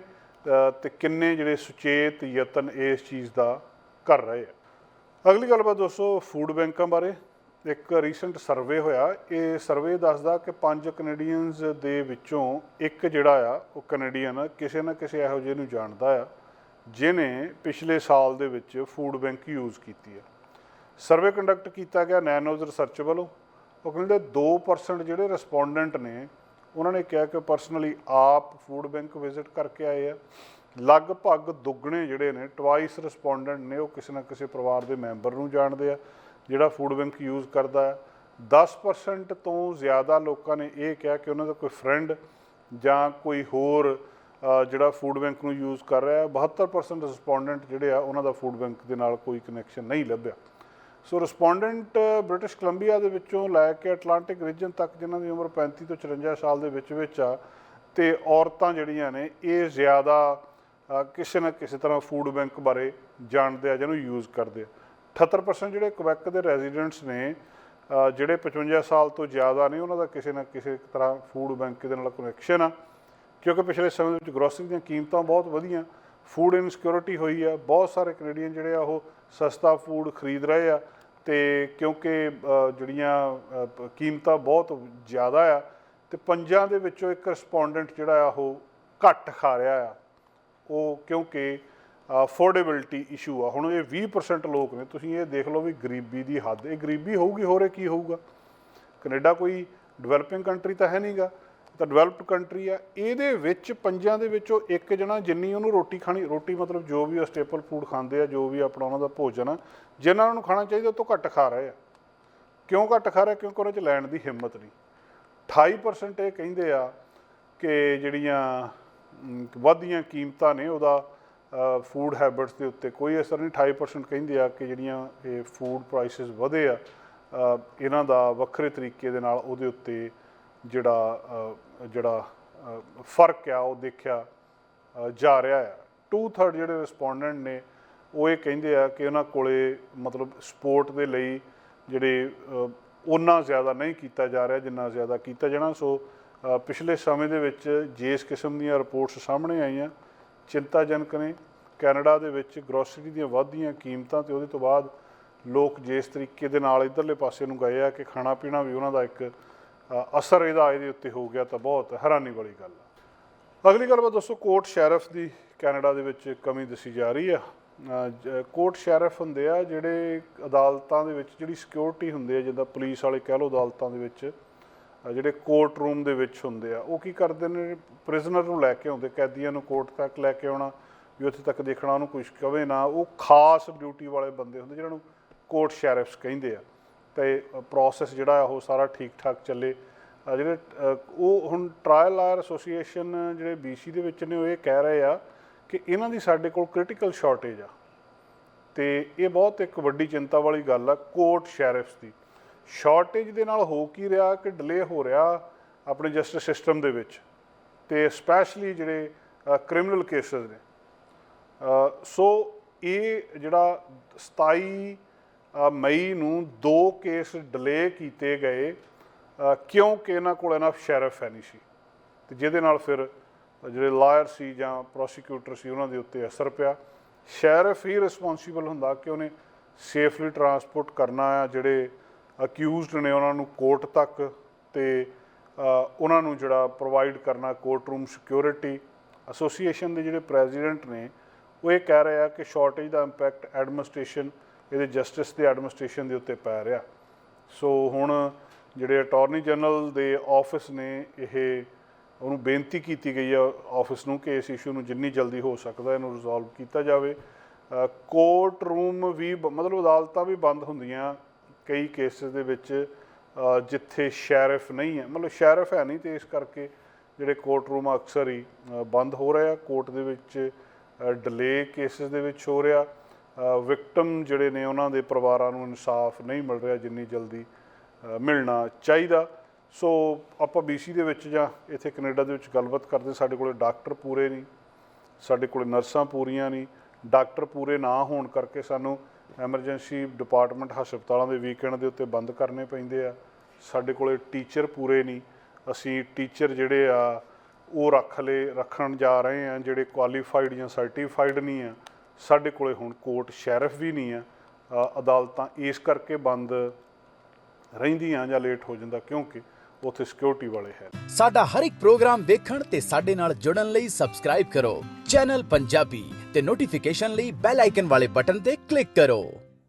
ਤੇ ਕਿੰਨੇ ਜਿਹੜੇ ਸੁਚੇਤ ਯਤਨ ਇਸ ਚੀਜ਼ ਦਾ ਕਰ ਰਹੇ ਆ। ਅਗਲੀ ਗੱਲਬਾਤ ਦੋਸਤੋ ਫੂਡ ਬੈਂਕਾਂ ਬਾਰੇ। ਇੱਕ ਰੀਸੈਂਟ ਸਰਵੇ ਹੋਇਆ। ਇਹ ਸਰਵੇ ਦੱਸਦਾ ਕਿ ਪੰਜ ਕੈਨੇਡੀਅਨਸ ਦੇ ਵਿੱਚੋਂ ਇੱਕ ਜਿਹੜਾ ਆ, ਉਹ ਕੈਨੇਡੀਅਨ ਕਿਸੇ ਨਾ ਕਿਸੇ ਇਹੋ ਜਿਹੇ ਨੂੰ ਜਾਣਦਾ ਆ ਜਿਨੇ ਪਿਛਲੇ ਸਾਲ ਦੇ ਵਿੱਚ ਫੂਡ ਬੈਂਕ ਯੂਜ਼ ਕੀਤੀ ਆ। ਸਰਵੇ ਕੰਡਕਟ ਕੀਤਾ ਗਿਆ ਨੈਨੋਜ਼ ਰਿਸਰਚ ਵੱਲੋਂ। ਉਹ ਕਹਿੰਦੇ 2% ਜਿਹੜੇ ਰਿਸਪੋਂਡੈਂਟ ਨੇ ਉਹਨਾਂ ਨੇ ਕਿਹਾ ਕਿ ਪਰਸਨਲੀ ਆਪ ਫੂਡ ਬੈਂਕ ਵਿਜ਼ਿਟ ਕਰਕੇ ਆਏ ਆ। ਲਗਭਗ ਦੁੱਗਣੇ ਜਿਹੜੇ ਨੇ ਟਵਾਈਸ ਰਿਸਪੋਂਡੈਂਟ ਨੇ, ਉਹ ਕਿਸੇ ਨਾ ਕਿਸੇ ਪਰਿਵਾਰ ਦੇ ਮੈਂਬਰ ਨੂੰ ਜਾਣਦੇ ਆ, ਜਿਹੜਾ ਫੂਡ ਬੈਂਕ ਯੂਜ਼ ਕਰਦਾ ਹੈ। 10% ਤੋਂ ਜ਼ਿਆਦਾ ਲੋਕਾਂ ਨੇ ਇਹ ਕਿਹਾ ਕਿ ਉਹਨਾਂ ਦਾ ਕੋਈ ਫਰੈਂਡ ਜਾਂ ਕੋਈ ਹੋਰ ਜਿਹੜਾ ਫੂਡ ਬੈਂਕ ਨੂੰ ਯੂਜ਼ ਕਰ ਰਿਹਾ ਹੈ। 72% ਰਿਸਪੋਂਡੈਂਟ ਜਿਹੜੇ ਆ, ਉਹਨਾਂ ਦਾ ਫੂਡ ਬੈਂਕ ਦੇ ਨਾਲ ਕੋਈ ਕਨੈਕਸ਼ਨ ਨਹੀਂ ਲੱਭਿਆ। ਸੋ ਰਿਸਪੋਂਡੈਂਟ ਬ੍ਰਿਟਿਸ਼ ਕੋਲੰਬੀਆ ਦੇ ਵਿੱਚੋਂ ਲੈ ਕੇ ਅਟਲਾਂਟਿਕ ਰੀਜਨ ਤੱਕ ਜਿਨ੍ਹਾਂ ਦੀ ਉਮਰ 35 ਤੋਂ 54 ਸਾਲ ਦੇ ਵਿੱਚ ਵਿੱਚ ਆ, ਤੇ ਔਰਤਾਂ ਜਿਹੜੀਆਂ ਨੇ, ਇਹ ਜ਼ਿਆਦਾ ਕਿਸੇ ਨਾ ਕਿਸੇ ਤਰ੍ਹਾਂ ਫੂਡ ਬੈਂਕ ਬਾਰੇ ਜਾਣਦੇ ਆ, ਜਿਹਨੂੰ ਯੂਜ਼ ਕਰਦੇ ਆ। 78% ਜਿਹੜੇ ਕੁਵੈਕ ਦੇ ਰੈਜ਼ੀਡੈਂਟਸ ਨੇ ਜਿਹੜੇ 55 ਸਾਲ ਤੋਂ ਜ਼ਿਆਦਾ ਨੇ, ਉਹਨਾਂ ਦਾ ਕਿਸੇ ਨਾ ਕਿਸੇ ਤਰ੍ਹਾਂ ਫੂਡ ਬੈਂਕ ਦੇ ਨਾਲ ਕਨੈਕਸ਼ਨ ਆ। ਕਿਉਂਕਿ ਪਿਛਲੇ ਸਮੇਂ ਦੇ ਵਿੱਚ ਗਰੋਸਰੀ ਦੀਆਂ ਕੀਮਤਾਂ ਬਹੁਤ ਵਧੀਆਂ ਫੂਡ ਇਨਸਿਕਿਉਰਿਟੀ ਹੋਈ ਆ, ਬਹੁਤ ਸਾਰੇ ਕੈਨੇਡੀਅਨ ਜਿਹੜੇ ਆ ਉਹ ਸਸਤਾ ਫੂਡ ਖਰੀਦ ਰਹੇ ਆ ਤੇ ਕਿਉਂਕਿ ਜਿਹੜੀਆਂ ਕੀਮਤਾਂ ਬਹੁਤ ਜ਼ਿਆਦਾ ਆ ਤੇ ਪੰਜਾਂ ਦੇ ਵਿੱਚੋਂ ਇੱਕ ਰਿਸਪੋਂਡੈਂਟ ਜਿਹੜਾ ਆ ਉਹ ਘੱਟ ਖਾ ਰਿਹਾ ਆ। ਉਹ ਕਿਉਂਕਿ ਅਫੋਰਡੇਬਿਲਟੀ ਇਸ਼ੂ ਆ। ਹੁਣ ਇਹ 20% ਲੋਕ ਨੇ, ਤੁਸੀਂ ਇਹ ਦੇਖ ਲਓ ਵੀ ਗਰੀਬੀ ਦੀ ਹੱਦ। ਇਹ ਗਰੀਬੀ ਹੋਊਗੀ, ਹੋਰੇ ਕੀ ਹੋਊਗਾ? ਕੈਨੇਡਾ ਕੋਈ ਡਿਵੈਲਪਿੰਗ ਕੰਟਰੀ ਤਾਂ ਹੈ ਨਹੀਂਗਾ ਤਾਂ ਡਿਵੈਲਪਡ ਕੰਟਰੀ ਆ ਇਹਦੇ ਵਿੱਚ ਪੰਜਾਂ ਦੇ ਵਿੱਚੋਂ ਇੱਕ ਜਣਾ ਜਿੰਨੀ ਉਹਨੂੰ ਰੋਟੀ ਖਾਣੀ ਰੋਟੀ ਮਤਲਬ ਜੋ ਵੀ ਉਹ ਸਟੇਪਲ ਫੂਡ ਖਾਂਦੇ ਆ ਜੋ ਵੀ ਆਪਣਾ ਉਹਨਾਂ ਦਾ ਭੋਜਨ ਆ ਜਿਨ੍ਹਾਂ ਨੂੰ ਖਾਣਾ ਚਾਹੀਦਾ ਉਹ ਤੋਂ ਘੱਟ ਖਾ ਰਹੇ ਆ। ਕਿਉਂ ਘੱਟ ਖਾ ਰਹੇ ਕਿਉਂਕਿ ਉਹਨਾਂ 'ਚ ਲੈਣ ਦੀ ਹਿੰਮਤ ਨਹੀਂ। 28% ਇਹ ਕਹਿੰਦੇ ਆ ਕਿ ਜਿਹੜੀਆਂ ਅਮ, ਕੀਮਤਾਂ ਨੇ ਉਹਦਾ ਫੂਡ ਹੈਬਿਟਸ ਦੇ ਉੱਤੇ ਕੋਈ ਅਸਰ ਨਹੀਂ। 28% ਕਹਿੰਦੇ ਆ ਕਿ ਜਿਹੜੀਆਂ ਇਹ ਫੂਡ ਪ੍ਰਾਈਸਸ ਵਧੇ ਆ ਇਹਨਾਂ ਦਾ ਵੱਖਰੇ ਤਰੀਕੇ ਦੇ ਨਾਲ ਉਹਦੇ ਉੱਤੇ ਜਿਹੜਾ ਜਿਹੜਾ ਫ਼ਰਕ ਆ ਉਹ ਦੇਖਿਆ ਜਾ ਰਿਹਾ ਆ। 2/3 ਜਿਹੜੇ ਰਿਸਪੋਂਡੈਂਟ ਨੇ ਉਹ ਇਹ ਕਹਿੰਦੇ ਆ ਕਿ ਉਹਨਾਂ ਕੋਲੇ ਮਤਲਬ ਸਪੋਰਟ ਦੇ ਲਈ ਜਿਹੜੇ ਅ, ਉਹਨਾਂ ਜ਼ਿਆਦਾ ਨਹੀਂ ਕੀਤਾ ਜਾ ਰਿਹਾ ਜਿੰਨਾ ਜ਼ਿਆਦਾ ਕੀਤਾ ਜਾਣਾ। ਸੋ ਪਿਛਲੇ ਸਮੇਂ ਦੇ ਵਿੱਚ ਜਿਸ ਕਿਸਮ ਦੀਆਂ ਰਿਪੋਰਟਸ ਸਾਹਮਣੇ ਆਈਆਂ ਚਿੰਤਾਜਨਕ ਨੇ। ਕੈਨੇਡਾ ਦੇ ਵਿੱਚ ਗਰੋਸਰੀ ਦੀਆਂ ਵੱਧਦੀਆਂ ਕੀਮਤਾਂ ਤੇ ਉਹਦੇ ਤੋਂ ਬਾਅਦ ਲੋਕ ਜਿਸ ਤਰੀਕੇ ਦੇ ਨਾਲ ਇਧਰਲੇ ਪਾਸੇ ਨੂੰ ਗਏ ਆ ਕਿ ਖਾਣਾ ਪੀਣਾ ਵੀ ਉਹਨਾਂ ਦਾ ਇੱਕ ਅਸਰ ਇਹਦਾ ਇਹਦੇ ਉੱਤੇ ਹੋ ਗਿਆ ਤਾਂ ਬਹੁਤ ਹੈਰਾਨੀ ਵਾਲੀ ਗੱਲ ਆ। ਅਗਲੀ ਗੱਲ ਬਾ ਦੋਸਤੋ ਕੋਰਟ ਸ਼ੈਰਫ ਦੀ ਕੈਨੇਡਾ ਦੇ ਵਿੱਚ ਕਮੀ ਦੱਸੀ ਜਾ ਰਹੀ ਆ। ਜ- ਕੋਰਟ ਸ਼ੈਰਫ ਹੁੰਦੇ ਆ ਜਿਹੜੇ ਅਦਾਲਤਾਂ ਦੇ ਵਿੱਚ ਜਿਹੜੀ ਸਿਕਿਉਰਿਟੀ ਹੁੰਦੀ ਆ, ਜਿੱਦਾਂ ਪੁਲਿਸ ਵਾਲੇ ਕਹਿ ਲਓ ਅਦਾਲਤਾਂ ਦੇ ਵਿੱਚ ਜਿਹੜੇ ਕੋਰਟ ਰੂਮ ਦੇ ਵਿੱਚ ਹੁੰਦੇ ਆ, ਉਹ ਕੀ ਕਰਦੇ ਨੇ? ਪ੍ਰਿਜ਼ਨਰ ਨੂੰ ਲੈ ਕੇ ਆਉਂਦੇ, ਕੈਦੀਆਂ ਨੂੰ ਕੋਰਟ ਤੱਕ ਲੈ ਕੇ ਆਉਣਾ, ਵੀ ਉੱਥੇ ਤੱਕ ਦੇਖਣਾ ਉਹਨੂੰ ਕੁਝ ਕਵੇ ਨਾ। ਉਹ ਖਾਸ ਡਿਊਟੀ ਵਾਲੇ ਬੰਦੇ ਹੁੰਦੇ ਜਿਹਨਾਂ ਨੂੰ ਕੋਰਟ ਸ਼ੈਰਫਸ ਕਹਿੰਦੇ ਆ। ਤੇ ਪ੍ਰੋਸੈਸ ਜਿਹੜਾ ਆ ਉਹ ਸਾਰਾ ਠੀਕ ਠਾਕ ਚੱਲੇ। ਜਿਹੜੇ ਉਹ ਹੁਣ ਟ੍ਰਾਇਲ ਆਰ ਐਸੋਸੀਏਸ਼ਨ ਜਿਹੜੇ BC ਦੇ ਵਿੱਚ ਨੇ, ਉਹ ਇਹ ਕਹਿ ਰਹੇ ਆ ਕਿ ਇਹਨਾਂ ਦੀ ਸਾਡੇ ਕੋਲ ਕ੍ਰਿਟੀਕਲ ਸ਼ਾਰਟੇਜ ਆ। ਤੇ ਇਹ ਬਹੁਤ ਇੱਕ ਵੱਡੀ ਚਿੰਤਾ ਵਾਲੀ ਗੱਲ ਆ ਕੋਰਟ ਸ਼ੈਰਿਫਸ ਦੀ। ਸ਼ਾਰਟੇਜ ਦੇ ਨਾਲ ਹੋ ਕੀ ਰਿਹਾ ਕਿ ਡਿਲੇ ਹੋ ਰਿਹਾ ਆਪਣੇ ਜਸਟਿਸ ਸਿਸਟਮ ਦੇ ਵਿੱਚ ਤੇ ਸਪੈਸ਼ਲੀ ਜਿਹੜੇ ਕ੍ਰਿਮੀਨਲ ਕੇਸਸ ਨੇ। ਸੋ ਇਹ ਜਿਹੜਾ 27 ਮਈ ਨੂੰ ਦੋ ਕੇਸ ਡਿਲੇ ਕੀਤੇ ਗਏ ਕਿਉਂਕਿ ਇਹਨਾਂ ਕੋਲ ਇਹਨਾਂ ਸ਼ੈਰਫ ਹੈ ਨਹੀਂ ਸੀ? ਤੇ ਜਿਹਦੇ ਨਾਲ ਫਿਰ ਜਿਹੜੇ ਲਾਇਰ ਸੀ ਜਾਂ ਪ੍ਰੋਸੀਕਿਊਟਰ ਸੀ, ਉਹਨਾਂ ਦੇ ਉੱਤੇ ਅਸਰ ਪਿਆ। ਸ਼ੈਰਫ ਹੀ ਰਿਸਪੌਂਸੀਬਲ ਹੁੰਦਾ ਕਿ ਉਹਨੇ ਸੇਫਲੀ ਟਰਾਂਸਪੋਰਟ ਕਰਨਾ ਆ, ਜਿਹੜੇ ਅਕਿਊਜ਼ਡ ਨੇ ਉਹਨਾਂ ਨੂੰ ਕੋਰਟ ਤੱਕ ਤੇ ਉਹਨਾਂ ਨੂੰ ਜਿਹੜਾ ਪ੍ਰੋਵਾਈਡ ਕਰਨਾ ਕੋਰਟ ਰੂਮ ਸਿਕਿਉਰਿਟੀ ਐਸੋਸੀਏਸ਼ਨ ਦੇ ਜਿਹੜੇ ਪ੍ਰੈਜ਼ੀਡੈਂਟ ਨੇ, ਉਹ ਇਹ ਕਹਿ ਰਹੇ ਆ ਕਿ ਸ਼ਾਰਟੇਜ ਦਾ ਇੰਪੈਕਟ ਐਡਮਿਨਿਸਟ੍ਰੇਸ਼ਨ ਇਹਦੇ ਜਸਟਿਸ ਦੇ ਐਡਮਿਨਿਸਟ੍ਰੇਸ਼ਨ ਦੇ ਉੱਤੇ ਪੈ ਰਿਹਾ। ਸੋ ਹੁਣ ਜਿਹੜੇ ਅਟਾਰਨੀ ਜਨਰਲ ਦੇ ਆਫਿਸ ਨੇ, ਇਹ ਉਹਨੂੰ ਬੇਨਤੀ ਕੀਤੀ ਗਈ ਹੈ ਆਫਿਸ ਨੂੰ ਕਿ ਇਸ ਇਸ਼ੂ ਨੂੰ ਜਿੰਨੀ ਜਲਦੀ ਹੋ ਸਕਦਾ ਇਹਨੂੰ ਰਿਜ਼ੋਲਵ ਕੀਤਾ ਜਾਵੇ। ਕੋਰਟ ਰੂਮ ਵੀ ਬ- ਮਤਲਬ ਅਦਾਲਤਾਂ ਵੀ ਬੰਦ ਹੁੰਦੀਆਂ ਕਈ ਕੇਸਿਸ ਦੇ ਵਿੱਚ ਜਿੱਥੇ ਸ਼ੈਰਿਫ ਨਹੀਂ ਹੈ। ਮਤਲਬ ਸ਼ੈਰਿਫ ਹੈ ਨਹੀਂ ਤੇ ਇਸ ਕਰਕੇ ਜਿਹੜੇ ਕੋਰਟ ਰੂਮ ਅਕਸਰ ਹੀ ਬੰਦ ਹੋ ਰਹੇ ਆ। ਕੋਰਟ ਦੇ ਵਿੱਚ ਡਿਲੇ ਕੇਸਿਸ ਦੇ ਵਿੱਚ ਹੋ ਰਿਹਾ। ਵਿਕਟਮ ਜਿਹੜੇ ਨੇ ਉਹਨਾਂ ਦੇ ਪਰਿਵਾਰਾਂ ਨੂੰ ਇਨਸਾਫ ਨਹੀਂ ਮਿਲ ਰਿਹਾ ਜਿੰਨੀ ਜਲਦੀ ਮਿਲਣਾ ਚਾਹੀਦਾ। ਸੋ ਆਪਾਂ BC ਦੇ ਵਿੱਚ ਜਾਂ ਇੱਥੇ ਕੈਨੇਡਾ ਦੇ ਵਿੱਚ ਗੱਲਬਾਤ ਕਰਦੇ, ਸਾਡੇ ਕੋਲੇ ਡਾਕਟਰ ਪੂਰੇ ਨਹੀਂ, ਸਾਡੇ ਕੋਲੇ ਨਰਸਾਂ ਪੂਰੀਆਂ ਨਹੀਂ, ਡਾਕਟਰ ਪੂਰੇ ਨਾ ਹੋਣ ਕਰਕੇ ਸਾਨੂੰ ਐਮਰਜੈਂਸੀ ਡਿਪਾਰਟਮੈਂਟ ਹਸਪਤਾਲਾਂ ਦੇ ਵੀਕਐਂਡ ਦੇ ਉੱਤੇ ਬੰਦ ਕਰਨੇ ਪੈਂਦੇ ਆ। ਸਾਡੇ ਕੋਲੇ ਟੀਚਰ ਪੂਰੇ ਨਹੀਂ, ਅਸੀਂ ਟੀਚਰ ਜਿਹੜੇ ਆ, ਉਹ ਰੱਖ ਲਏ ਰੱਖਣ ਜਾ ਰਹੇ ਆ, ਜਿਹੜੇ ਕੁਆਲੀਫਾਈਡ ਜਾਂ ਸਰਟੀਫਾਈਡ ਨਹੀਂ ਆ। ਸਾਡੇ ਕੋਲੇ ਹੁਣ ਕੋਰਟ ਸ਼ੈਰਫ ਵੀ ਨਹੀਂ ਆ। ਅਦਾਲਤਾਂ ਇਸ ਕਰਕੇ ਬੰਦ ਰਹਿੰਦੀਆਂ ਜਾਂ ਲੇਟ ਹੋ ਜਾਂਦਾ ਕਿਉਂਕਿ ਉੱਥੇ ਸਿਕਿਉਰਿਟੀ ਵਾਲੇ ਹੈ। ਸਾਡਾ ਹਰ ਇੱਕ ਪ੍ਰੋਗਰਾਮ ਦੇਖਣ ਤੇ ਸਾਡੇ ਨਾਲ ਜੁੜਨ ਲਈ ਸਬਸਕ੍ਰਾਈਬ ਕਰੋ। ਚੈਨਲ ਪੰਜਾਬੀ ਤੇ ਨੋਟੀਫਿਕੇਸ਼ਨ ਲਈ ਬੈਲ ਆਈਕਨ ਵਾਲੇ ਬਟਨ ਤੇ ਕਲਿੱਕ ਕਰੋ।